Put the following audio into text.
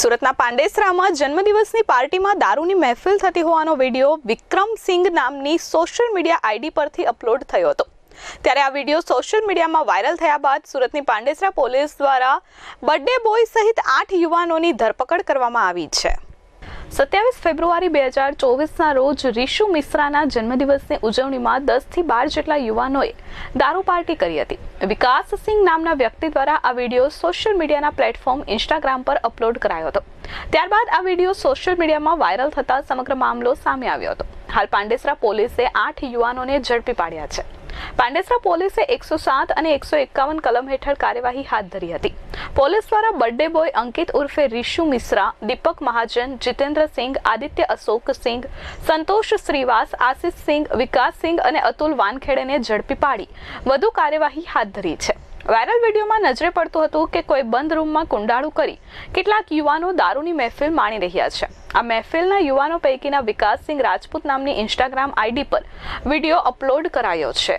સુરતના પાંડેસરામાં જન્મદિવસની પાર્ટીમાં દારૂની મહેફિલ થતી હોવાનો વીડિયો વિક્રમસિંઘ નામની સોશિયલ મીડિયા આઈડી પરથી અપલોડ થયો હતો. ત્યારે આ વીડિયો સોશિયલ મીડિયામાં વાયરલ થયા બાદ સુરતની પાંડેસરા પોલીસ દ્વારા બર્થડે બોય સહિત આઠ યુવાનોની ધરપકડ કરવામાં આવી છે. સત્યાવીસ ફેબ્રુઆરી બે હજાર ચોવીસના રોજ રીશુ મિશ્રાના જન્મદિવસની ઉજવણીમાં દસથી બાર જેટલા યુવાનોએ દારૂ પાર્ટી કરી હતી. વિકાસ સિંઘ નામના વ્યક્તિ દ્વારા આ વીડિયો સોશિયલ મીડિયાના પ્લેટફોર્મ ઇન્સ્ટાગ્રામ પર અપલોડ કરાયો હતો. ત્યારબાદ આ વીડિયો સોશિયલ મીડિયામાં વાયરલ થતા સમગ્ર મામલો સામે આવ્યો હતો. હાલ પાંડેસરા પોલીસે આઠ યુવાનોને ઝડપી પાડ્યા છે. પાંડેસરા પોલીસે એકસો સાત અને એકસો એકાવન કલમ હેઠળ કાર્યવાહી હાથ ધરી હતી. પોલીસ દ્વારા બર્થડે બોય અંકિત ઉર્ફે રીશુ મિશ્રા, દીપક મહાજન, જીતેન્દ્ર સિંઘ, આદિત્ય અશોક સિંઘ, સંતોષ શ્રીવાસ, આશિષ સિંઘ, વિકાસ સિંઘ અને અતુલ વાનખેડેને ઝડપી પાડી વધુ કાર્યવાહી હાથ ધરી છે. વાયરલ વિડીયોમાં નજરે પડતું હતું કે કોઈ બંધ રૂમમાં કુંડાળું કરી કેટલાક યુવાનો દારૂની મહેફિલ માણી રહ્યા છે. આ મહેફિલના યુવાનો પૈકીના વિકાસસિંહ રાજપૂત નામની ઇન્સ્ટાગ્રામ આઈડી પર વીડિયો અપલોડ કરાયો છે.